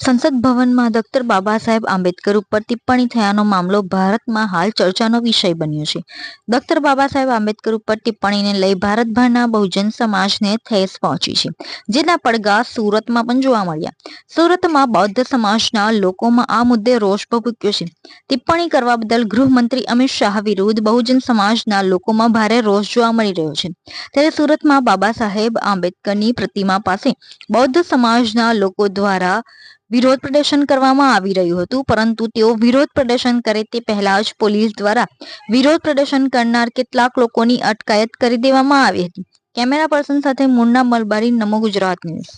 સંસદ ભવનમાં ડોક્ટર બાબા સાહેબ આંબેડકર ઉપર ટિપ્પણી થયાનો મામલો ભારતમાં હાલ ચર્ચાનો વિષય બન્યો છે. ડોક્ટર બાબા સાહેબ આંબેડકર ઉપર ટિપ્પણીને લઈ ભારતભરના બહુજન સમાજને ઠેસ પહોંચી છે. જેના પડઘા સુરતમાં પણ જોવા મળ્યા. સુરતમાં બૌદ્ધ સમાજના લોકોમાં આ મુદ્દે રોષ ભભૂક્યો છે. ટિપ્પણી કરવા બદલ ગૃહમંત્રી અમિત શાહ વિરુદ્ધ બહુજન સમાજના લોકોમાં ભારે રોષ જોવા મળી રહ્યો છે. ત્યારે સુરતમાં બાબા સાહેબ આંબેડકરની પ્રતિમા પાસે બૌદ્ધ સમાજના લોકો દ્વારા વિરોધ પ્રદર્શન કરવામાં આવી રહ્યું હતું પરંતુ તેઓ વિરોધ પ્રદર્શન કરે તે પહેલા જ પોલીસ દ્વારા વિરોધ પ્રદર્શન કરનાર કેટલાક લોકોની અટકાયત કરી દેવામાં આવી હતી. કેમેરા પર્સન સાથે મુન્ના મલબારી નમો ગુજરાત ન્યૂઝ.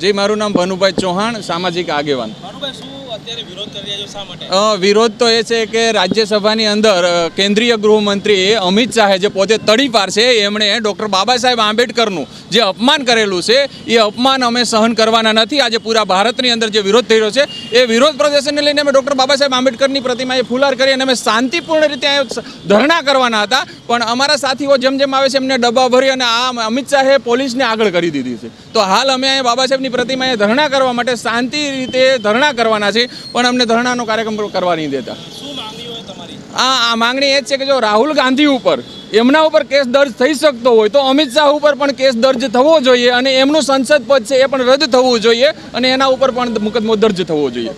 જી મારું નામ ભનુભાઈ ચૌહાણ સામાજિક આગેવાન. ભાનુભાઈ વિરોધ તો એ છે કે રાજ્યસભાની અંદર કેન્દ્રીય ગૃહમંત્રી અમિત શાહે જે પોતે તડીપાર છે, એમણે ડૉક્ટર બાબા સાહેબ આંબેડકરનું જે અપમાન કરેલું છે, એ અપમાન અમે સહન કરવાના નથી. આજે પૂરા ભારતની અંદર જે વિરોધ થઈ રહ્યો છે, એ વિરોધ પ્રદર્શનને લઈને અમે ડૉક્ટર બાબા સાહેબ આંબેડકરની પ્રતિમાએ ફુલાર કરી અને અમે શાંતિપૂર્ણ રીતે ધરણા કરવાના હતા. પણ અમારા સાથીઓ જેમ જેમ આવે છે, એમને ડબ્બા ભરી અને આ અમિત શાહે પોલીસને આગળ કરી દીધી છે. તો હાલ અમે બાબા સાહેબની પ્રતિમાએ ધરણા કરવા માટે શાંતિ રીતે ધરણા કરવાના છે પણ અમને ધરણાનો કાર્યક્રમ કરવા નહીં દેતા. આ આ માંગણી એ જ છે કે જો રાહુલ ગાંધી ઉપર એમના ઉપર કેસ દર્જ થઈ શકતો હોય તો અમિત શાહ ઉપર પણ કેસ દર્જ થવો જોઈએ અને એમનું સંસદ પદ છે એ પણ રદ થવું જોઈએ અને એના ઉપર પણ મુકદમો દર્જ થવો જોઈએ.